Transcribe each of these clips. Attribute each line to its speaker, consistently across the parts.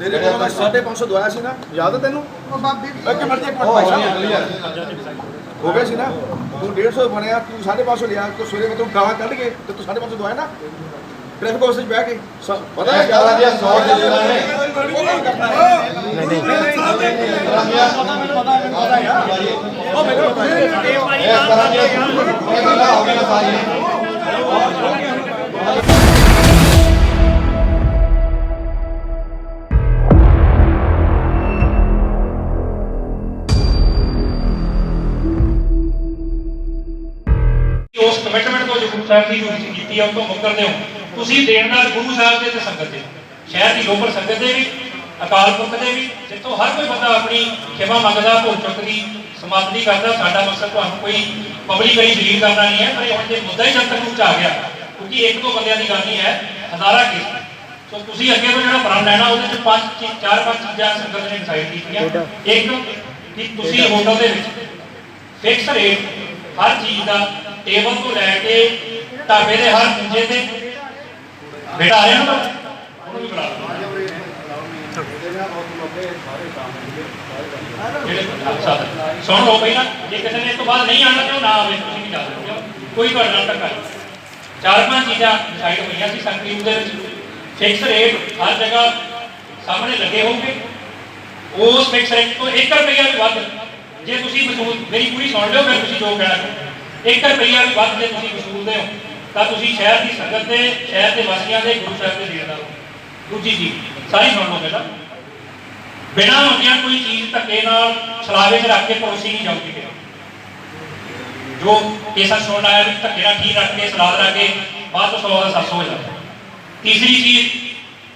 Speaker 1: ਤੇਰੇ ਕੋਲ ਮੈਂ 550 ਦਵਾਇਆ ਸੀ ਨਾ ਯਾਦ ਹੈ ਤੈਨੂੰ
Speaker 2: ਉਹ ਬਾਬੇ
Speaker 1: ਇੱਕ ਮਿੰਟ ਇੱਕ ਮਿੰਟ ਭਾਈ ਸਾਹਿਬ ਹੋ ਗਿਆ ਸੀ ਨਾ ਤੂੰ 150 ਬਣਿਆ ਤੂੰ 550 ਲਿਆ ਤੂੰ ਸਵੇਰੇ ਮੈਂ ਤੂੰ ਗਾਲਾਂ ਕੱਢ ਕੇ ਤੇ ਤੂੰ 550 ਦਵਾਇਆ ਨਾ ਟ੍ਰੈਫਿਕ ਪੁਲਿਸ ਵਿੱਚ ਬਹਿ ਕੇ ਪਤਾ ਹੈ
Speaker 3: ਗਾਲਾਂ ਦੀਆਂ ਸੌ ਦੇ ਦੇਣਾ ਨੇ।
Speaker 1: ਉਹ ਕੰਮ ਕਰਨਾ ਹੈ ਨਹੀਂ ਉਹ ਮੈਨੂੰ ਪਤਾ ਹੈ
Speaker 3: ਇਸ ਤਰ੍ਹਾਂ ਦੀਆਂ ਇਹ ਗੱਲਾਂ ਹੋ ਗਈਆਂ ਸਾਰੀਆਂ
Speaker 4: ਸਾਹਿਬ ਦੀ ਤੁਸੀਂ ਕੀਤੀ ਹੈ ਉਹ ਤੋਂ ਮੁਕਰਦੇ ਹੋ। ਤੁਸੀਂ ਦੇਣ ਨਾਲ ਗੁਰੂ ਸਾਹਿਬ ਦੇ ਤੇ ਸੰਗਤ ਦੇ। ਸ਼ਹਿਰ ਦੀ ਲੋਕਲ ਸੰਗਤ ਦੇ ਵੀ ਅਕਾਲ ਪੁਰਖ ਦੇ ਵੀ ਜਿੱਥੋਂ ਹਰ ਕੋਈ ਬੰਦਾ ਆਪਣੀ ਖਿਮਾ ਮੰਗਦਾ ਭੁੱਲ ਚੁੱਕ ਦੀ ਸਮਾਪਤੀ ਕਰਦਾ ਸਾਡਾ ਮਕਸਦ ਤੁਹਾਨੂੰ ਕੋਈ ਪਬਲਿਕਲੀ ਦਲੀਲ ਕਰਨਾ ਨਹੀਂ ਹੈ ਪਰ ਇਹ ਹੁਣ ਜੇ ਮੁੱਦਾ ਹੀ ਜਨਤਕ ਰੂਪ ਚ ਆ ਗਿਆ ਕਿਉਂਕਿ ਇੱਕ ਦੋ ਬੰਦਿਆਂ ਦੀ ਗੱਲ ਨਹੀਂ ਹੈ ਹਜ਼ਾਰਾਂ ਕੇਸ। ਸੋ ਤੁਸੀਂ ਅੱਗੇ ਤੋਂ ਜਿਹੜਾ ਪ੍ਰਣ ਲੈਣਾ ਉਹਦੇ ਚ ਪੰਜ ਚਾਰ ਪੰਜ ਚੀਜ਼ਾਂ ਸੰਗਤ ਨੇ ਡਿਸਾਈਡ ਕੀਤੀਆਂ। ਇੱਕ ਕਿ ਤੁਸੀਂ ਹੋਟਲ ਦੇ ਵਿੱਚ ਫਿਕਸ ਰੇਟ ਹਰ ਚੀਜ਼ ਦਾ ਟੇਬਲ ਤੋਂ ਲੈ ਕੇ ਢਾਬੇ ਦੇ ਹਰ ਪੁੰਜੇ ਤੇ ਬੇਟਾ ਆ ਨਾ ਉਹਨੂੰ। ਵੀ ਬੁਲਾ ਸੁਣ ਲਓ ਪਹਿਲਾਂ ਜੇ ਕਿਸੇ ਨੇ ਇਸ ਤੋਂ ਬਾਅਦ ਨਹੀਂ ਆਉਣਾ ਤੇ ਨਾ ਆਵੇ, ਤੁਸੀਂ ਵੀ ਜਾ ਸਕਦੇ ਹੋ ਕੋਈ ਤੁਹਾਡੇ ਨਾਲ ਧੱਕਾ ਚਾਰ ਪੰਜ ਚੀਜ਼ਾਂ ਡਿਸਾਈਡ ਹੋਈਆਂ ਸੀ ਸੰਕਰੀਬ ਦੇ ਵਿੱਚ। ਫਿਕਸ ਰੇਟ ਹਰ ਜਗ੍ਹਾ ਸਾਹਮਣੇ ਲੱਗੇ ਹੋਣਗੇ। ਉਸ ਫਿਕਸ ਰੇਟ ਤੋਂ 1 ਰੁਪਈਆ ਵੀ ਵੱਧ। ਜੇ ਤੁਸੀਂ ਵਸੂਲ ਮੇਰੀ ਪੂਰੀ ਸੁਣ ਲਿਓ ਫਿਰ ਤੁਸੀਂ ਜੋ ਕਹਿਣਾ। ਚਾਹੋ 1 ਰੁਪਿਆ ਵੀ ਵੱਧ ਜੇ ਤੁਸੀਂ ਵਸੂਲਦੇ ਹੋ। ਤਾਂ ਤੁਸੀਂ ਸ਼ਹਿਰ ਦੀ ਸੰਗਤ ਦੇ, ਸ਼ਹਿਰ ਦੇ ਵਾਸੀਆਂ ਦੇ ਗੁਰੂ ਸਾਹਿਬ ਦੇ ਦੇਣ ਦਾ ਦੂਜੀ ਚੀਜ਼ ਸਾਰੀ ਸੁਣ ਲਓ ਪਹਿਲਾਂ। ਬਿਨਾਂ ਹੁੰਦਿਆਂ ਕੋਈ ਚੀਜ਼ ਧੱਕੇ ਨਾਲ ਛਲਾਵੇ 'ਚ ਰੱਖ ਕੇ ਪਰੋਸੀ ਨਹੀਂ ਜਾਊਗੀ ਫਿਰ। ਜੋ ਕੇਸਾ ਸੁਣਨ ਆਇਆ ਵੀ ਧੱਕੇ ਨਾਲ ਠੀਕ ਰੱਖ ਕੇ, ਸਲਾਦ ਰੱਖ ਕੇ, ਬਾਅਦ ਤੋਂ 100 ਦਾ 700 ਹੋ ਜਾਂਦਾ। ਤੀਸਰੀ ਚੀਜ਼,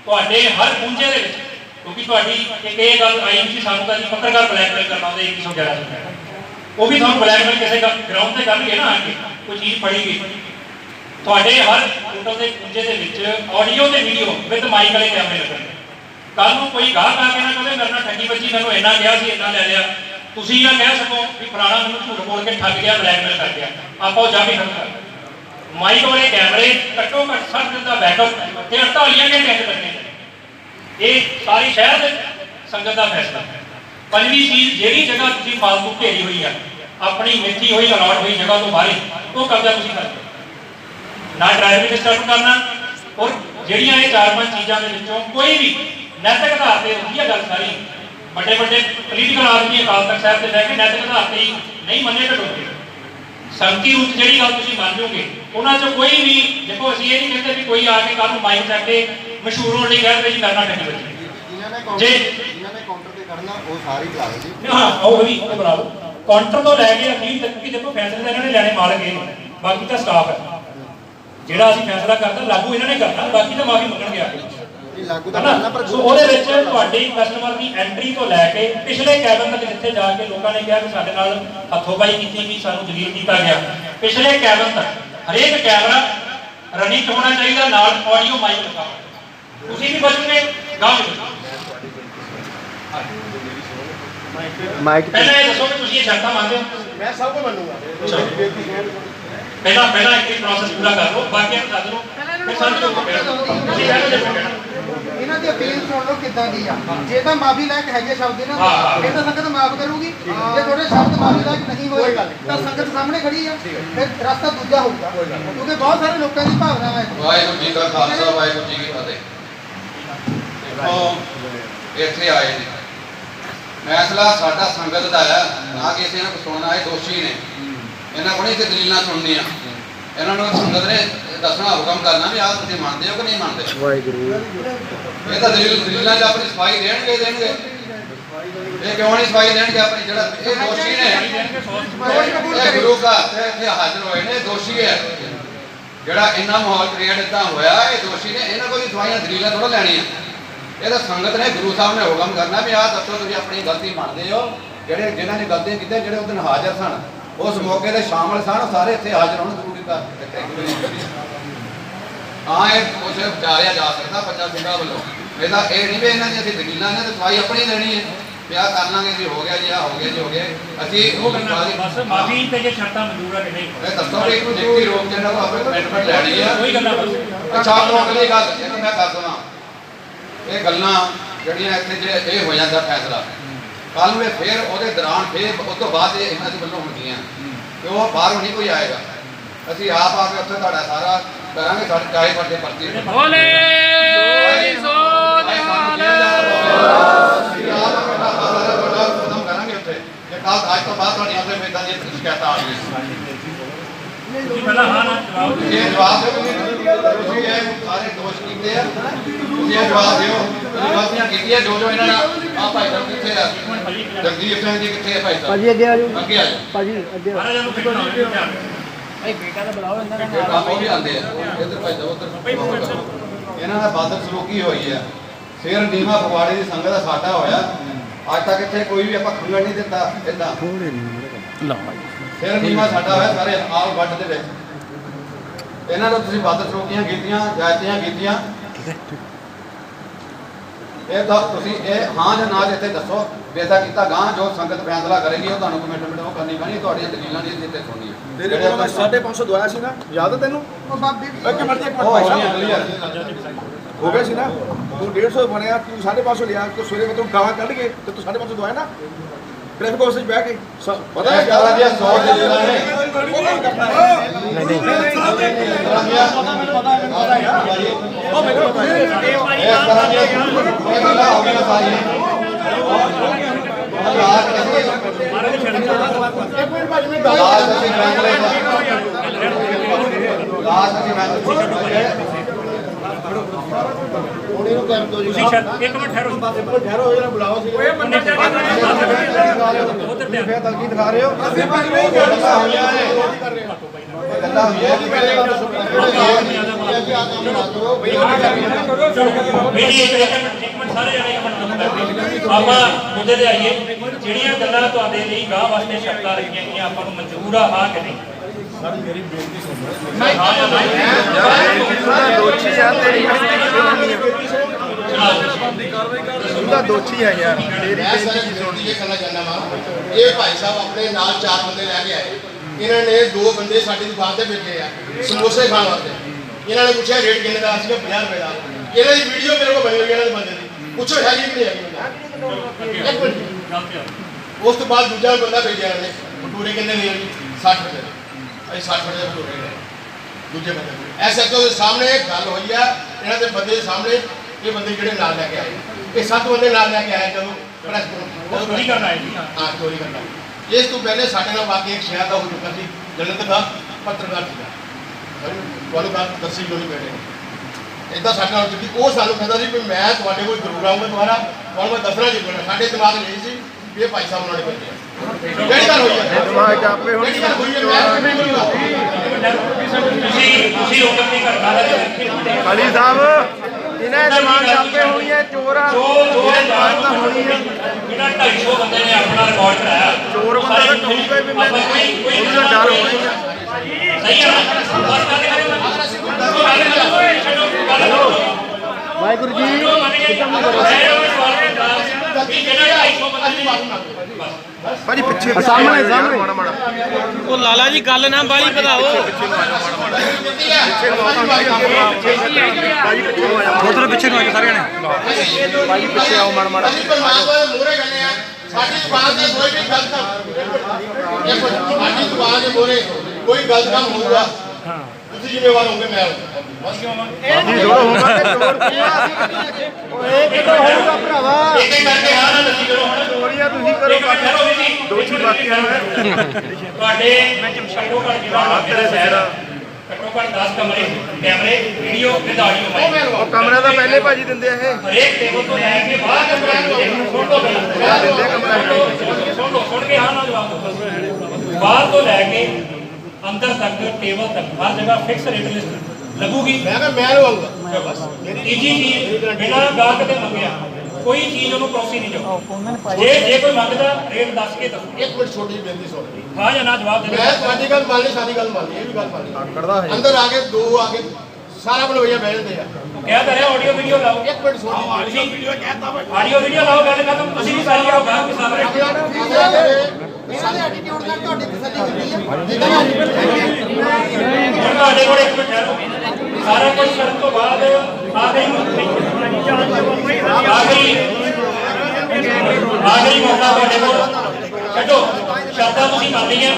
Speaker 4: ਤੁਹਾਡੇ ਹਰ ਪੁੰਜੇ ਦੇ ਵਿੱਚ, ਕਿਉਂਕਿ ਤੁਹਾਡੀ ਇੱਕ ਇਹ ਗੱਲ ਆਈ ਸੀ ਸਾਨੂੰ ਤਾਂ ਪੱਤਰਕਾਰ ਬਲੈਕਮੇਲ ਕਰਨਾ ਉਹਦੇ 111 ਉਹ ਵੀ ਤੁਹਾਨੂੰ ਬਲੈਕਮੇਲ ਕਿਸੇ ਗਰਾਊਂਡ ਤੇ ਕਰਨਗੇ ਨਾ ਆ ਕੇ, ਕੋਈ ਚੀਜ਼ ਫੜੀ ਗਈ। ਤੁਹਾਡੇ ਹਰ ਹੋਟਲ ਦੇ ਪੁੰਜੇ ਦੇ ਵਿੱਚ ਆਡੀਓ ਤੇ ਵੀਡੀਓ ਵਿਦ ਮਾਈਕ ਵਾਲੇ ਕੈਮਰੇ ਲੱਗਣਗੇ ਕੱਲ ਨੂੰ ਕੋਈ ਗਾਹਕ ਆ ਕੇ ਨਾ ਕਹੇ, ਮੇਰੇ ਨਾਲ ਠੱਗੀ ਵੱਜੀ, ਮੈਨੂੰ ਇੰਨਾ ਗਿਆ ਸੀ, ਇੰਨਾ ਲੈ ਲਿਆ। ਤੁਸੀਂ ਨਾ ਕਹਿ ਸਕੋ ਵੀ ਫਲਾਣਾ ਮੈਨੂੰ ਝੂਠ ਬੋਲ ਕੇ ਠੱਗ ਗਿਆ ਬਲੈਕਮੇਲ ਕਰ ਗਿਆ। ਆਪਾਂ ਉਹ ਜਾ ਕੇ ਖਤਮ ਮਾਈਕ ਵਾਲੇ ਕੈਮਰੇ ਘੱਟੋ ਘੱਟ 60 ਦਿਨ ਦਾ ਬੈਕਅਪ ਤੇ 48 ਘੰਟੇ ਚ ਲੱਗਣੇ ਇਹ ਸਾਰੀ ਸ਼ਹਿਰ ਦੇ ਸੰਗਤ ਦਾ ਫੈਸਲਾ ਪੰਜਵੀਂ ਚੀਜ਼ ਜਿਹੜੀ ਜਗ੍ਹਾ ਤੁਸੀਂ ਫਾਲਤੂ ਘੇਰੀ ਹੋਈ ਆ, ਆਪਣੀ ਮਿੱਠੀ ਹੋਈ ਅਲਾਟ ਹੋਈ ਜਗ੍ਹਾ ਤੋਂ ਬਾਹਰ ਉਹ ਕਬਜ਼ਾ ਤੁਸੀਂ ਕਰਦੇ ਨਾ ਡਰਾਈਵਿੰਗ ਸਟਾਰਟ ਕਰਨਾ ਔਰ ਜਿਹੜੀਆਂ ਇਹ ਚਾਰ ਪੰਜ ਚੀਜ਼ਾਂ ਦੇ ਵਿੱਚੋਂ ਕੋਈ ਵੀ ਨੈਤਿਕ ਆਧਾਰ ਤੇ ਵਧੀਆ ਗੱਲ ਸਾਰੀ ਵੱਡੇ ਵੱਡੇ ਪੋਲੀਟੀਕਲ ਆਦਮੀ ਅਕਾਲ ਤਖਤ ਸਾਹਿਬ ਤੇ ਬਹਿ ਕੇ ਨੈਤਿਕ ਆਧਾਰ ਤੇ ਹੀ ਨਹੀਂ ਮੰਨੇ ਘਟੋਗੇ ਸੰਗਤੀ ਰੂਪ ਜਿਹੜੀ ਗੱਲ ਤੁਸੀਂ ਮੰਨ ਲਓਗੇ ਉਹਨਾਂ 'ਚੋਂ ਕੋਈ ਵੀ ਦੇਖੋ ਅਸੀਂ ਇਹ ਨਹੀਂ ਕਹਿੰਦੇ ਵੀ ਕੋਈ ਆ ਕੇ ਕੱਲ ਨੂੰ ਮਾਈਕ ਚੱਕ ਕੇ ਮਸ਼ਹੂਰ ਹੋਣ ਲਈ ਕਹਿੰਦੇ ਜੀ ਕਰਨਾ ਠੱਗੀ ਬੱਜੀ ਜੇ-
Speaker 3: ਕਾਊਂਟਰ ਜਿਨ੍ਹਾਂ ਨੇ ਕਾਊਂਟਰ ਤੇ ਖੜਨਾ ਉਹ ਸਾਰੇ ਹੀ ਲਓ ਜੀ
Speaker 4: ਹਾਂ ਉਹ ਵੀ ਉਹ ਬਣਾ ਲਓ। ਕਾਊਂਟਰ ਤੋਂ ਲੈ ਕੇ ਅਖੀਰ ਤੱਕ ਕਿ ਦੇਖੋ ਫੈਸਲੇ ਤਾਂ ਇਹਨਾਂ ਨੇ ਲੈਣੇ ਮਾਲਕ ਇਹ। ਬਾਕੀ ਤਾਂ ਸਟਾਫ ਹੈ। ਜਿਹੜਾ ਅਸੀਂ ਫੈਸਲਾ ਕਰਦਾ ਲਾਗੂ ਇਹਨਾਂ ਨੇ ਕਰਨਾ ਬਾਕੀ ਤਾਂ ਮਾਫੀ ਮੰਗਣਗੇ ਆ ਕੇ।
Speaker 3: ਇਹ ਲਾਗੂ ਤਾਂ ਕਰਨਾ ਪਰ
Speaker 4: ਸੋ ਉਹਦੇ ਵਿੱਚ ਤੁਹਾਡੀ ਕਸਟਮਰ ਦੀ ਐਂਟਰੀ ਤੋਂ ਲੈ ਕੇ ਪਿਛਲੇ ਕੈਬਨ ਤੱਕ ਜਿੱਥੇ ਜਾ ਕੇ ਲੋਕਾਂ ਨੇ ਕਿਹਾ ਕਿ ਸਾਡੇ ਨਾਲ ਹੱਥੋਂਬਾਈ ਕੀਤੀ ਗਈ ਸਾਨੂੰ ਜਲੀਲ ਕੀਤਾ ਗਿਆ। ਪਿਛਲੇ ਕੈਬਨ ਤੱਕ ਹਰੇਕ ਕੈਮਰਾ ਰਨਿੰਗ ਹੋਣਾ ਚਾਹੀਦਾ ਨਾਲ ਆਡੀਓ ਮਾਈਕ ਲੱਗਾ। ਤੁਸੀਂ ਵੀ ਬਚੋਗੇ ਗਾਹ
Speaker 1: ਮਾਈਕ
Speaker 4: ਪਹਿਲਾਂ ਇਹ ਦੱਸੋ ਕਿ ਤੁਸੀਂ ਇਹ ਸ਼ਰਤਾਂ ਮੰਨਦੇ ਹੋ?
Speaker 1: ਮੈਂ ਸਭ ਕੁਝ ਮੰਨੂਗਾ।
Speaker 4: ਪਹਿਲਾਂ ਪਹਿਲਾਂ ਇੱਕ ਪ੍ਰੋਸੈਸ ਪੂਰਾ ਕਰ ਲਓ ਬਾਕੀ ਦੱਸ ਦਿਓ। ਫਿਰ ਸਾਨੂੰ ਤੋਂ ਤੁਸੀਂ ਕਹਿਣਾ ਜੇ ਕਹਿਣਾ
Speaker 2: ਇਹਨਾਂ ਦੀ ਅਪੀਲ ਸੁਣ ਲਓ ਕਿੱਦਾਂ ਦੀ ਆ। ਜੇ ਤਾਂ ਮਾਫੀ ਲਾਇਕ ਹੈਗੇ ਸ਼ਬਦ ਨਾ
Speaker 4: ਹਾਂ, ਹਾਂ।
Speaker 2: ਫਿਰ ਤਾਂ ਸੰਗਤ ਮਾਫ ਕਰੂਗੀ। ਜੇ ਤੁਹਾਡੇ ਸ਼ਬਦ ਮਾਫੀ ਲਾਇਕ ਨਹੀਂ ਹੋਏ ਤਾਂ ਸੰਗਤ ਸਾਹਮਣੇ ਖੜੀ ਆ। ਫਿਰ ਰਸਤਾ ਦੂਜਾ ਹੋਊਗਾ। ਕਿਉਂਕਿ ਬਹੁਤ ਸਾਰੇ ਲੋਕਾਂ ਦੀ ਭਾਵਨਾ ਹੈ।
Speaker 3: ਵਾਹਿਗੁਰੂ ਜੀ ਕਾ ਖਾਲਸਾ ਵਾਹਿਗੁਰੂ ਜੀ ਕੀ ਫਤਿਹ। ਇੱਥੇ ਆਏ ਨੇ। ਫੈਸਲਾ ਸਾਡਾ ਸੰਗਤ ਦਾ ਹੈ ਨਾ ਕਿ ਕਿਸੇ ਨੇ ਸੁਣਨਾ ਇਹ ਦੋਸ਼ੀ ਨੇ। ਇਹਨਾਂ ਕੋਲ ਨਹੀਂ ਕਿ ਦਲੀਲਾਂ ਸੁਣਨੀਆਂ ਇਹਨਾਂ ਨੂੰ ਸੰਗਤ ਨੇ ਦੱਸਣਾ ਹੁਕਮ ਕਰਨਾ ਵੀ ਆਹ ਤੁਸੀਂ ਮੰਨਦੇ ਹੋ ਕਿ ਨਹੀਂ ਮੰਨਦੇ?
Speaker 1: ਵਾਹਿਗੁਰੂ।
Speaker 3: ਇਹ ਤਾਂ ਦਲੀਲ ਦਲੀਲਾਂ 'ਚ ਆਪਣੀ ਸਫ਼ਾਈ ਦੇਣਗੇ ਦੇਣਗੇ। ਇਹ ਕਿਉਂ ਨਹੀਂ ਸਫ਼ਾਈ ਦੇਣਗੇ ਆਪਣੀ? ਜਿਹੜਾ ਇਹ ਦੋਸ਼ੀ ਨੇ ਇਹ ਗੁਰੂ ਘਰ ਤੇ ਇੱਥੇ ਹਾਜ਼ਰ ਹੋਏ ਨੇ ਦੋਸ਼ੀ ਹੈ। ਜਿਹੜਾ ਇੰਨਾ ਮਾਹੌਲ ਕ੍ਰੀਏਟ ਇਦਾਂ ਹੋਇਆ ਇਹ ਦੋਸ਼ੀ ਨੇ ਇਹਨਾਂ ਕੋਲ ਵੀ ਸਫਾਈਆਂ ਦਲੀਲਾਂ ਥੋੜਾ ਲੈਣੀਆਂ। ਇਹ ਤਾਂ ਸੰਗਤ ਨੇ ਗੁਰੂ ਸਾਹਿਬ ਨੇ ਹੁਕਮ ਕਰਨਾ ਵੀ ਆਹ ਦੱਸੋ ਤੁਸੀਂ ਆਪਣੀ ਗਲਤੀ ਮੰਨਦੇ ਹੋ। ਜਿਹੜੇ ਜਿਨ੍ਹਾਂ ਨੇ ਗਲਤੀਆਂ ਕੀਤੀਆਂ ਜਿਹੜੇ ਉਸ ਦਿਨ ਹਾਜ਼ਰ ਸਨ। ਉਸ ਮੌਕੇ ਤੇ ਸ਼ਾਮਲ ਸਨ ਉਹ ਸਾਰੇ ਇੱਥੇ ਹਾਜ਼ਰ ਹੋਣ ਜ਼ਰੂਰੀ ਕਰ ਹਾਂ। ਇਹ ਉਸੇ ਵਿਚਾਰਿਆ ਜਾ ਸਕਦਾ ਪੰਜਾਂ ਸਿੰਘਾਂ ਵੱਲੋਂ। ਇਹਦਾ ਇਹ ਨਹੀਂ ਵੀ ਇਹਨਾਂ ਦੀ ਅਸੀਂ ਦਲੀਲਾਂ ਨੇ ਤੇ ਆਪਣੀ ਦੇਣੀ ਹੈ। ਵਿਆਹ ਕਰ ਲਾਂਗੇ ਜੀ ਹੋ ਗਿਆ ਜੀ ਆ ਹੋ ਗਿਆ ਜੀ ਹੋ ਗਿਆ। ਅਸੀਂ
Speaker 4: ਉਹ ਕਰਨਾ ਬਸ ਮਾਫੀ ਤੇ ਜੇ ਸ਼ਰਤਾਂ ਮਨਜ਼ੂਰ ਆ ਨਹੀਂ।
Speaker 3: ਮੈਂ ਦੱਸੋ ਵੀ ਇੱਕ ਲਿਖਤੀ ਰੂਪ ਚ ਇਹਨਾਂ ਕੋਲ ਆਪਣੀ ਕਮਿਟਮੈਂਟ ਲੈਣੀ ਆ।
Speaker 4: ਕੋਈ ਗੱਲਾਂ ਬਸ।
Speaker 3: ਅੱਛਾ ਆਪ ਲੋਕ ਅਗਲੀ ਗੱਲ ਇੱਕ ਮੈਂ ਕਰ ਦਵਾਂ। ਇਹ ਗੱਲਾਂ ਜਿਹੜੀਆਂ ਇੱਥੇ ਜੇ ਇਹ ਹੋ ਜਾਂਦਾ ਫੈਸਲਾ। ਕੱਲ ਨੂੰ ਇਹ ਫੇਰ ਉਹਦੇ ਦੌਰਾਨ ਫੇਰ ਉਸ ਤੋਂ ਬਾਅਦ ਇਹ ਇਹਨਾਂ ਦੇ ਵੱਲੋਂ ਹੁੰਦੀਆਂ। ਕਿ ਉਹ ਬਾਹਰੋਂ ਨਹੀਂ ਕੋਈ ਆਏਗਾ। ਅਸੀਂ ਆਪ ਆ ਕੇ ਉੱਥੇ ਤੁਹਾਡਾ ਸਾਰਾ ਕਰਾਂਗੇ ਸਾਡੇ ਚਾਹੇ ਪਰਦੇ ਪਰਚੇ।
Speaker 5: ਬੋਲੇ
Speaker 3: ਅੱਜ ਤੋਂ ਬਾਅਦ ਤੁਹਾਡੀਆਂ ਉੱਥੇ ਇਦਾਂ ਦੀਆਂ ਸ਼ਿਕਾਇਤਾਂ ਆ ਗਈਆਂ।
Speaker 4: ਤੁਸੀਂ ਪਹਿਲਾਂ ਹਾਂ ਨਾ ਜਵਾਬ ਦਿਓ।
Speaker 3: ਇਹ ਜਵਾਬ ਦਿਓ ਕਿ ਤੁਸੀਂ ਇਹ ਸਾਰੇ ਦੋਸ਼ ਕੀਤੇ ਆ ਤੁਸੀਂ ਇਹ ਜਵਾਬ ਦਿਓ ਤੁਸੀਂ ਗਲਤੀਆਂ ਕੀਤੀਆਂ ਜੋ ਜੋ ਇਹਨਾਂ ਨੇ ਆ ਭਾਈ ਸਾਹਿਬ ਕਿੱਥੇ ਆ ਜਗਦੀਪ ਸਿੰਘ ਜੀ ਕਿੱਥੇ ਆ ਭਾਈ ਸਾਹਿਬ
Speaker 2: ਭਾਜੀ, ਅੱਗੇ ਆ ਜਾਓ
Speaker 3: ਅੱਗੇ ਆ ਜਾਓ
Speaker 2: ਭਾਜੀ ਅੱਗੇ
Speaker 4: ਮਹਾਰਾਜ ਨੂੰ ਫਿੱਟ ਨਾ ਹੋਵੇ ਧਿਆਨ
Speaker 3: ਇਹ ਕੰਮ ਉਹ ਵੀ ਆਉਂਦੇ ਆ ਇੱਧਰ ਭਾਈ ਸਾਹਿਬ ਉੱਧਰ ਇਹਨਾਂ ਦਾ ਬਾਦਲ ਸਲੂਕੀ ਹੋਈ ਆ ਫੇਰ ਨੀਮਾ ਫਗਵਾੜੇ ਦੀ ਸੰਗਤ ਦਾ ਸਾਡਾ ਹੋਇਆ ਅੱਜ ਤੱਕ ਇੱਥੇ ਕੋਈ ਵੀ ਆਪਾਂ ਖੰਗਣ ਨਹੀਂ ਦਿੱਤਾ ਇਦਾਂ ਸ਼ੇਰ ਨੀਮਾ ਸਾਡਾ ਹੋਇਆ ਸਾਰੇ ਆਲ ਵੱਡ ਦੇ ਵਿੱਚ। ਇਹਨਾਂ ਨੂੰ ਤੁਸੀਂ ਬਾਦਲ ਸਲੂਕੀਆਂ ਕੀਤੀਆਂ ਜਾਇਤੀਆਂ ਕੀਤੀਆਂ। ਇਹ ਤਾਂ ਤੁਸੀਂ ਇਹ ਹਾਂ ਜਾਂ ਨਾ ਇੱਥੇ ਦੱਸੋ। ਬੇਦਾ ਕੀਤਾ ਗਾਂ ਜੋ ਸੰਗਤ ਫੈਸਲਾ ਕਰੇਗੀ ਉਹ ਤੁਹਾਨੂੰ ਕਮਿਟਮੈਂਟ ਉਹ ਕਰਨੀ ਪੈਣੀ ਤੁਹਾਡੀਆਂ ਦਲੀਲਾਂ ਨਹੀਂ ਇੱਥੇ ਸੁਣਨੀਆਂ।
Speaker 1: ਤੇਰੇ ਕੋਲ ਮੈਂ 550 ਦਵਾਇਆ ਸੀ ਨਾ ਯਾਦ ਹੈ ਤੈਨੂੰ?
Speaker 2: ਉਹ ਬਾਬੇ
Speaker 1: ਇੱਕ ਮਿੰਟ ਇੱਕ ਮਿੰਟ ਭਾਈ ਸਾਹਿਬ। ਹੋ ਗਿਆ ਸੀ ਨਾ? ਤੂੰ 150 ਬਣਿਆ ਤੂੰ 550 ਲਿਆ ਤੂੰ ਸਵੇਰੇ ਮੈਂ ਤੂੰ ਗਾਲਾਂ ਕੱਢ ਕੇ ਤੇ ਤੂੰ 550 ਦਵਾਇਆ ਨਾ? ਟ੍ਰੈਫਿਕ ਆਫਿਸ 'ਚ ਬਹਿ ਕੇ ਪਤਾ
Speaker 3: ਇਹ ਜ਼ਿਆਦਾ ਦੀਆਂ ਸੌ ਦਲੀਲਾਂ ਨੇ
Speaker 1: ਹੈ ਹੈ
Speaker 3: ਇਸ ਤਰ੍ਹਾਂ ਦੀਆਂ ਗੱਲਾਂ ਹੋ ਗਈਆਂ ਸਾਰੀਆਂ ਲਾਸਟ ਅਸੀਂ
Speaker 1: ਇੱਕ ਮਿੰਟ ਭਾਜੀ ਮੈਂ
Speaker 3: ਲਾਸਟ ਅਸੀਂ ਫੈਸਲੇ ਲਾਸਟ ਅਸੀਂ ਫੈਸਲੇ
Speaker 4: ਤੁਸੀਂ ਸ਼ਾਇਦ ਇੱਕ ਮਿੰਟ ਠਹਿਰੋ
Speaker 1: ਠਹਿਰੋ ਜਿਹੜਾ ਬੁਲਾਓ ਸੀ।
Speaker 4: ਓਏ ਮੰਦਰ ਜਾ ਕੇ ਉਧਰ ਧਿਆਨ।
Speaker 1: ਫੇਰ ਤਲਕੀ ਦਿਖਾ ਰਹੇ ਹੋ?
Speaker 3: ਗੱਲਾਂ ਹੋਈਆਂ ਨੇ। ਇਹ ਗੱਲਾਂ ਹੋਈਆਂ ਕਿ ਪਹਿਲੇ
Speaker 4: ਮੇਰੀ ਇੱਕ ਇੱਕ ਮਿੰਟ। ਇੱਕ ਮਿੰਟ ਸਾਰੇ ਜਣੇ ਇੱਕ ਮਿੰਟ ਚੁੱਪ ਕਰਦੇ ਆਪਾਂ ਮੁੱਦੇ ਤੇ ਆਈਏ। ਜਿਹੜੀਆਂ ਗੱਲਾਂ ਤੁਹਾਡੇ ਲਈ ਗਾਹ ਵਾਸਤੇ ਸ਼ਰਤਾਂ ਰੱਖੀਆਂ ਗਈਆਂ ਆਪਾਂ ਨੂੰ ਮਨਜ਼ੂਰ ਆ ਹਾਂ ਕਿ ਨਹੀਂ? ਸਾਡੀ ਮੇਰੀ ਬੇਨਤੀ ਸੁਣੋ ਹਾਂ ਜਾਂ ਨਹੀਂ
Speaker 1: ਆ ਤੇਰੀ
Speaker 4: ਚਲਾਓ
Speaker 1: ਦਾ ਦੋਚੀ ਆ। ਯਾਰ ਤੇਰੀ
Speaker 6: ਮੈਂ ਸਰ ਬੇਨਤੀ ਇਹ ਕਰਨਾ ਚਾਹੁੰਦਾ ਵਾਂ ਇਹ ਭਾਈ ਸਾਹਿਬ ਆਪਣੇ ਨਾਲ ਚਾਰ ਬੰਦੇ ਲੈ ਕੇ ਆਏ? ਇਹਨਾਂ ਨੇ ਦੋ ਬੰਦੇ ਸਾਡੀ ਦੁਕਾਨ ਤੇ ਭੇਜੇ ਆ। ਸਮੋਸੇ ਖਾਣ ਵਾਸਤੇ। ਇਹਨਾਂ ਨੇ ਪੁੱਛਿਆ ਰੇਟ ਕਿੰਨੇ ਦਾ ਅਸੀਂ ਕਿਹਾ 50 ਰੁਪਏ ਦਾ ਇਹਨਾਂ ਦੀ ਵੀਡੀਓ ਮੇਰੇ ਕੋਲ ਬਣੀ ਹੋਈ ਇਹਨਾਂ ਦੇ ਬੰਦੇ ਦੀ। ਪੁੱਛੋ ਹੈਗੀ ਕਿ ਨਹੀਂ ਹੈਗੀ ਉਸ ਤੋਂ ਬਾਅਦ ਦੂਜਾ ਬੰਦਾ ਭੇਜਿਆ ਇਹਨੇ ਭਟੂਰੇ ਕਿੰਨੇ ਦੇ। 60 ਰੁਪਏ ਅਸੀਂ 60 ਰੁਪਏ ਦੇ ਭਟੂਰੇ ਨੇ ਦੂਜੇ ਬੰਦੇ ਕੋਲ ਐਸਐਚਓ ਦੇ ਸਾਹਮਣੇ ਗੱਲ ਹੋਈ ਆ ਇਹਨਾਂ ਦੇ ਬੰਦੇ ਦੇ ਸਾਹਮਣੇ ਇਹ ਬੰਦੇ ਜਿਹੜੇ ਨਾਲ ਲੈ ਕੇ ਆਏ। ਇਹ ਸੱਤ ਬੰਦੇ ਨਾਲ ਲੈ ਕੇ ਆਏ ਜਦੋਂ ਪ੍ਰੈਸ
Speaker 4: ਉਹ ਚੋਰੀ ਕਰਨ ਆਏ ਜੀ
Speaker 6: ਹਾਂ ਚੋਰੀ ਕਰਨਾ ਇਸ ਤੋਂ ਪਹਿਲੇ ਸਾਡੇ ਨਾਲ ਵਾਕਈ ਇੱਕ ਸ਼ਹਿਰ ਦਾ ਹੋ ਚੁੱਕਾ ਸੀ ਜਨਤ ਦਾ ਪੱਤਰਕਾਰ ਸੀਗਾ। ਤੁਹਾਨੂੰ ਗੱਲ ਦੱਸੀ ਜੋ ਨਹੀਂ ਬੈਠੇ ਇਦਾਂ ਸਾਡੇ ਨਾਲ ਹੋ ਚੁੱਕੀ ਉਹ ਸਾਨੂੰ ਕਹਿੰਦਾ ਸੀ ਵੀ ਮੈਂ ਤੁਹਾਡੇ ਕੋਲ ਜ਼ਰੂਰ ਆਊਂਗਾ ਦੁਬਾਰਾ। ਤੁਹਾਨੂੰ ਮੈਂ ਦੱਸਣਾ ਜ਼ਰੂਰ ਹੈ। ਸਾਡੇ ਦਿਮਾਗ ਨਹੀਂ ਸੀ ਵੀ ਇਹ ਭਾਈ ਸਾਹਿਬ ਉਹਨਾਂ ਨੇ ਭੇਜਿਆ ਕਿਹੜੀ ਗੱਲ ਹੋਈ ਹੈ
Speaker 1: ਦਿਮਾਗ ਆਪੇ ਹੁਣ
Speaker 6: ਕਿਹੜੀ ਗੱਲ ਹੋਈ ਹੈ ਮੈਂ ਕਿਵੇਂ ਕਰੂੰਗਾ
Speaker 4: ਤੁਸੀਂ ਤੁਸੀਂ ਹੁਕਮ ਨਹੀਂ ਕਰਨਾ
Speaker 1: ਅਲੀ ਸਾਹਿਬ ਇਹਨਾਂ ਦਿਮਾਗ ਆਪੇ ਹੋਣੀ ਹੈ ਚੋਰ।
Speaker 4: ਜਵਾਨ ਤਾਂ ਹੋਣੀ ਹੈ ਜਿਹੜਾ 250 ਬੰਦੇ ਨੇ ਆਪਣਾ ਰਿਕਾਰਡ ਕਰਾਇਆ।
Speaker 1: ਚੋਰ ਬੰਦਾ ਤਾਂ ਕਹੂਗਾ ਵੀ ਮੈਂ
Speaker 4: ਆਪਾਂ ਕੋਈ ਕੋਈ
Speaker 1: ਉਹਦਾ ਡਰ ਹੋਣੀ ਹੈ
Speaker 4: ਸਹੀ ਹੈ
Speaker 2: ਵਾਹਿਗੁਰੂ ਜੀ।
Speaker 1: ਭਾਜੀ ਪਿੱਛੇ
Speaker 2: ਸਾਹਮਣੇ ਸਾਹਮਣੇ।
Speaker 1: ਮਾੜਾ ਮਾੜਾ।
Speaker 5: ਉਹ ਲਾਲਾ ਜੀ ਗੱਲ ਨਾ ਬਾਲੀ ਵਧਾਓ।
Speaker 1: ਉਧਰ ਪਿੱਛੇ ਨੂੰ ਆ ਜਾ ਸਾਰੇ ਜਣੇ ਭਾਜੀ ਪਿੱਛੇ ਆਓ। ਮਾੜਾ ਮਾੜਾ।
Speaker 6: ਦੇ ਆ। ਸਾਡੀ ਦੁਕਾਨ ਤੇ ਕੋਈ ਵੀ ਗਲਤ ਕੰਮ ਦੇ ਕੋਈ ਗਲਤ ਕੰਮ ਹੋਊਗਾ। ਤੁਸੀਂ ਜ਼ਿੰਮੇਵਾਰ ਹੋਗੇ ਮੈਂ ਹੋਊਂਗਾ। ਬਸ
Speaker 1: ਜੀ ਥੋੜਾ ਹੋਗਾ। ਤੇ ਚੋਰ
Speaker 2: ਭਰਾਵਾ।
Speaker 4: ਇੱਕ ਇੱਕ ਕਰਕੇ ਹਾਂ ਨਾ ਨੱਤੀ ਕਰੋ ਹੁਣ।
Speaker 1: ਚੋਰੀਆਂ ਤੁਸੀਂ ਕਰੋ
Speaker 4: ਇੱਕ ਮਿੰਟ ਠਹਿਰੋ ਵੀ ਜੀ
Speaker 1: ਦੋਸ਼ੀ ਬਾਕੀ ਹੈ
Speaker 4: ਤੁਹਾਡੇ ਘੱਟੋ ਘੱਟ ਜਿਹੜਾ ਤੇਰੇ ਸ਼ਹਿਰ ਘੱਟੋ ਘੱਟ 10 ਕਮਰੇ ਕੈਮਰੇ ਵੀਡੀਓ ਵਿਦ ਆਡੀਓ ਮਾਈਕ
Speaker 1: ਉਹ ਕਮਰਾ ਤਾਂ ਪਹਿਲੇ ਭਾਜੀ ਦਿੰਦੇ ਆ ਇਹ।
Speaker 4: ਹਰੇਕ ਟੇਬਲ ਤੋਂ ਲੈ ਕੇ ਬਾਹਰ ਤੱਕ ਸੁਣ ਲਓ ਪਹਿਲਾਂ
Speaker 1: ਦਿੰਦੇ ਕਮਰਾ।
Speaker 4: ਸੁਣ ਲਓ ਸੁਣ ਕੇ ਹਾਂ ਨਾ ਜਵਾਬ ਬਾਹਰ ਤੋਂ ਲੈ ਕੇ ਅੰਦਰ ਤੱਕ ਟੇਬਲ ਤੱਕ ਹਰ ਜਗ੍ਹਾ ਫਿਕਸ ਰੇਟ ਲਿਸਟ ਲੱਗੂਗੀ
Speaker 6: ਮੈਂ ਕਿਹਾ ਮੈਂ ਲਵਾਂਗਾ ਬਸ
Speaker 4: ਤੀਜੀ ਚੀਜ਼ ਬਿਨਾਂ ਗਾਹਕ ਦੇ ਮੰਗਿਆ ਕੋਈ ਚੀਜ਼ ਉਹਨੂੰ ਪ੍ਰੋਸੀ ਨਹੀਂ ਜਾਓ ਜੇ ਜੇ ਕੋਈ ਮੰਗਦਾ ਰੇਟ ਦੱਸ ਕੇ ਦੱਸੋ
Speaker 6: ਇੱਕ ਮਿੰਟ ਛੋਟੀ ਜਿਹੀ ਬੇਨਤੀ ਸੁਣ
Speaker 4: ਹਾਂ ਜਾਂ ਨਾ ਜਵਾਬ ਦੇ
Speaker 6: ਮੈਂ ਤੁਹਾਡੀ ਗੱਲ ਮੰਨ ਲਈ ਸਾਡੀ ਗੱਲ ਮੰਨ ਲਈ ਇਹ ਵੀ ਗੱਲ ਮੰਨ ਲਈ ਅੰਦਰ ਆ ਕੇ ਦੋ ਆ ਕੇ ਸਾਰਾ ਬਣਵਾਈਆ ਬਹਿ ਜਾਂਦੇ ਆ
Speaker 4: ਕਹਿ ਤਾਂ ਰਿਹਾ ਆਡੀਓ ਵੀਡੀਓ ਲਾਓ
Speaker 6: ਇੱਕ ਮਿੰਟ ਜਿਹੀ
Speaker 4: ਤੁਸੀਂ ਵੀਡੀਓ ਕਹਿਤਾ ਆਡੀਓ ਵੀਡੀਓ ਲਾਓ ਗੱਲ ਖਤਮ ਤੁਸੀਂ ਵੀ ਸਾਰੀ ਆਓ ਗਾਹਕ ਕੇ ਸਾਹਮਣੇ
Speaker 2: ਇਹਨਾਂ ਦੇ ਐਟੀਟਿਊਡ ਨਾਲ ਤੁਹਾਡੀ ਤਸੱਲੀ ਹੁੰਦੀ ਹੈ
Speaker 4: ਹੁਣ ਤੁਹਾਡੇ ਕੋਲ ਇੱਕ ਮਿੰਟ ਠਹਿਰੋ ਸਾਰਾ ਕੁਝ ਕਰਨ ਤੋਂ ਬਾਅਦ ਆਖਰੀ ਆਖਰੀ ਆਖਰੀ ਮੌਕਾ ਤੁਹਾਡੇ ਕੋਲ। ਛੱਡੋ ਸ਼ਰਤਾਂ ਤੁਸੀਂ ਮੰਨ ਲਈਆਂ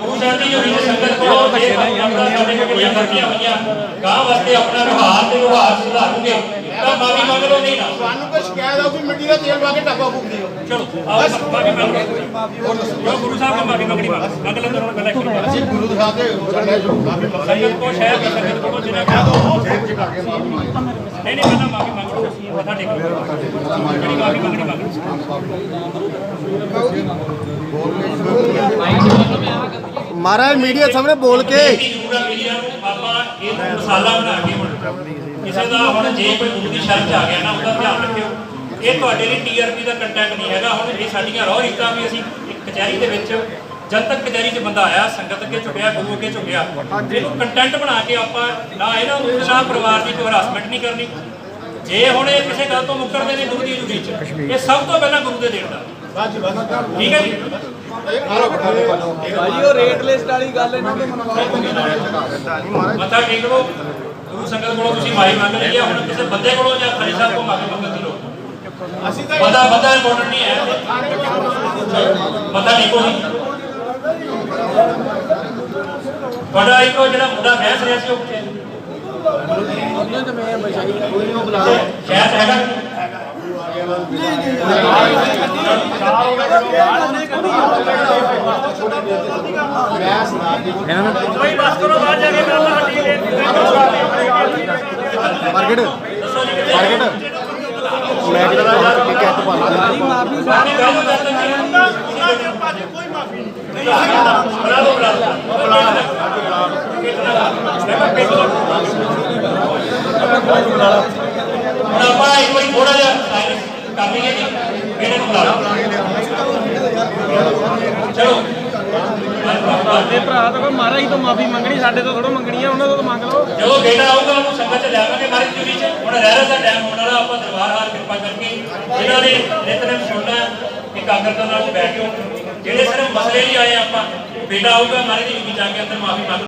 Speaker 4: ਗੁਰੂ ਸਾਹਿਬ ਦੀ ਹੋਈ ਸੰਗਤ ਕੋਲ ਜੇ ਆਪਣਾ ਸਾਡੇ ਕੋਲ ਕੋਈ ਹੋਈਆਂ ਗਾਂ ਵਾਸਤੇ ਆਪਣਾ ਵਿਵਹਾਰ ਤੇ ਵਿਵਹਾਰ ਸੁਧਾਰੋਗੇ। ਤਾਂ ਮਾਫੀ ਮੰਗ ਲਓ ਨਹੀਂ ਨਾ
Speaker 6: ਸਾਨੂੰ ਕੋਈ ਸ਼ਿਕਾਇਤ ਆਉ ਵੀ ਮਿੱਟੀ ਦਾ ਤੇਲ ਪਾ ਕੇ ਢਾਬਾ ਫੂਕਦੇ ਹੋ
Speaker 4: ਚਲੋ ਆਓ ਮਾਫੀ ਮੰਗ ਲਓ ਜੋ ਗੁਰੂ ਸਾਹਿਬ ਨੂੰ ਮਾਫੀ ਮੰਗਣੀ ਮੰਗ ਮੰਗ ਲੈਂਦੇ ਹੁਣ ਪਹਿਲਾਂ ਇੱਕ ਮਿੰਟ।
Speaker 6: ਅਸੀਂ ਗੁਰੂ ਦੇ ਸਾਥੇ ਸਾਡੇ ਮਾਫੀ ਮੰਗਦੇ
Speaker 4: ਸੰਗਤ ਕੋ ਸ਼ਾਇਦ ਸੰਗਤ ਕੋ ਜਿਨਾ ਨਹੀਂ ਨਹੀਂ ਪਹਿਲਾਂ ਮਾਫੀ ਮੰਗ ਲਓ। ਮੱਥਾ ਟੇਕੋ। ਜਿਹੜੀ ਮਾਫੀ ਮੰਗਣੀ ਮੰਗ ਲਓ।
Speaker 6: ਮਹਾਰਾਜ ਮੀਡੀਆ ਸਾਹਮਣੇ ਬੋਲ ਕੇ।
Speaker 4: ਬੇਨਤੀ ਜ਼ਰੂਰ ਆ ਮੀਡੀਆ ਨੂੰ ਆਪਾਂ ਇਹ ਮਸਾਲਾ ਬਣਾ ਕੇ ਹੁਣ ਕਿਸੇ ਦਾ ਹੁਣ ਜੇ ਕੋਈ ਗੁਰੂ ਦੀ ਸ਼ਰਨ ਚ ਆ ਗਿਆ ਨਾ ਉਹਦਾ ਧਿਆਨ ਰੱਖਿਓ। ਇਹ ਤੁਹਾਡੇ ਲਈ ਟੀਆਰਪੀ ਦਾ ਕੰਟੈਂਟ ਨਹੀਂ ਹੈਗਾ। ਹੁਣ ਇਹ ਸਾਡੀਆਂ ਰੋਹ ਰੀਤਾਂ ਵੀ ਅਸੀਂ ਇੱਕ ਕਚਹਿਰੀ ਦੇ ਵਿੱਚ ਜਨਤਕ ਕਚਹਿਰੀ 'ਚ ਬੰਦਾ ਆਇਆ ਸੰਗਤ ਅੱਗੇ ਝੁਕਿਆ ਗੁਰੂ ਅੱਗੇ ਝੁਕਿਆ ਇਹਨੂੰ ਕੰਟੈਂਟ ਬਣਾ ਕੇ ਆਪਾਂ ਨਾ ਇਹਨਾਂ ਨੂੰ ਨਾ ਪਰਿਵਾਰ ਦੀ ਕੋਈ ਹਰਾਸਮੈਂਟ ਨਹੀਂ ਕਰਨੀ। ਜੇ ਹੁਣ ਇਹ ਕਿਸੇ ਗੱਲ ਤੋਂ ਮੁੱਕਰਦੇ ਨੇ ਗੁਰੂ ਦੀ ਹਜ਼ੂਰੀ 'ਚ ਇਹ ਸਭ ਤੋਂ ਪਹਿਲਾਂ ਗੁਰੂ ਦੇ ਦੇਣ ਦਾ। ਠੀਕ ਹੈ ਜੀ?
Speaker 5: ਭਾਜੀ ਉਹ ਰੇਟ ਲਿਸਟ ਵਾਲੀ ਗੱਲ ਇਹਨਾਂ ਦੇ
Speaker 4: ਮੱਥਾ ਟੇਕ ਲਓ ਗੁਰੂ ਸੰਗਤ ਕੋਲੋਂ ਤੁਸੀਂ ਮਾਈ ਮੰਗ ਲਈ ਆ ਹੁਣ ਕਿਸੇ ਬੰਦੇ ਕੋਲੋਂ ਜਾਂ ਖਰੀ ਸਾਹਿਬ ਕੋਲ ਮਾਫੀ ਮੰਗਣ ਦੀ ਲੋੜ ਨਹੀਂ।
Speaker 6: ਅਸੀਂ ਤਾਂ
Speaker 4: ਬੰਦਾ ਬੰਦਾ ਇੰਪੋਰਟੈਂਟ ਨਹੀਂ ਹੈ। ਬੰਦਾ ਨਹੀਂ ਤੁਹਾਡਾ ਇੱਕ ਉਹ ਜਿਹੜਾ ਮੁੰਡਾ ਬਹਿਸ ਰਿਹਾ ਸੀ ਉਹ ਕਿੱਥੇ ਸ਼ਾਇਦ ਹੈਗਾ?
Speaker 6: ਮਾਰਕੀਟ
Speaker 4: ਦੱਸੋ ਜੀ ਕਿੱਥੇ
Speaker 6: ਮਾਰਕੀਟ ਮੈਂ ਕਿਹੜਾ ਰਾਜਾ ਕੈਟ ਪਾ
Speaker 4: ਮਾਫੀ ਗੱਲ ਕਰਦੇ ਨਹੀਂ ਕੋਈ ਮਾਫੀ ਨਹੀਂ ਬਣਾ ਲਓ ਬਣਾ ਲਓ ਬਣਾ ਹੁਣ ਆਪਾਂ ਇੱਕ ਵਾਰੀ ਥੋੜਾ ਜਿਹਾ ਕਰ ਲਈਏ ਇਹਨੇ ਨੂੰ ਲਓ ਚਲੋ।
Speaker 5: ਸਾਡੇ ਭਰਾ ਤੋਂ ਕੋਈ ਮਹਾਰਾਜ ਤੋਂ ਮਾਫੀ ਮੰਗਣੀ ਸਾਡੇ ਤੋਂ ਥੋੜਾ ਮੰਗਣੀ ਆ ਉਹਨਾਂ ਤੋਂ ਤਾਂ ਮੰਗ ਲਓ।
Speaker 4: ਜਦੋਂ ਬੇਟਾ ਆਊਗਾ ਉਹਨੂੰ ਸੰਗਤ ਚ ਲਿਆਵਾਂਗੇ ਮਾਰੀ ਜੁਰੀ ਚ। ਹੁਣ ਰਹਿ ਦਾ ਟਾਈਮ ਹੋਣ ਵਾਲਾ ਆਪਾਂ ਦਰਬਾਰ ਹਾਰ ਕਿਰਪਾ ਕਰਕੇ ਜਿਨ੍ਹਾਂ ਨੇ ਨਿਤਨੇਮ ਸੁਣਨਾ ਹੈ, ਇਕਾਗਰਤਾ ਨਾਲ ਬੈਠਿਓ ਜਿਹੜੇ ਸਿਰਫ ਮਸਲੇ ਲਈ ਆਏ ਆਪਾਂ ਬੇਟਾ ਆਊਗਾ ਮਾਰੀ ਦੀ ਜੁਰੀ ਜਾ ਕੇ ਅੰਦਰ ਮਾਫੀ ਮੰਗ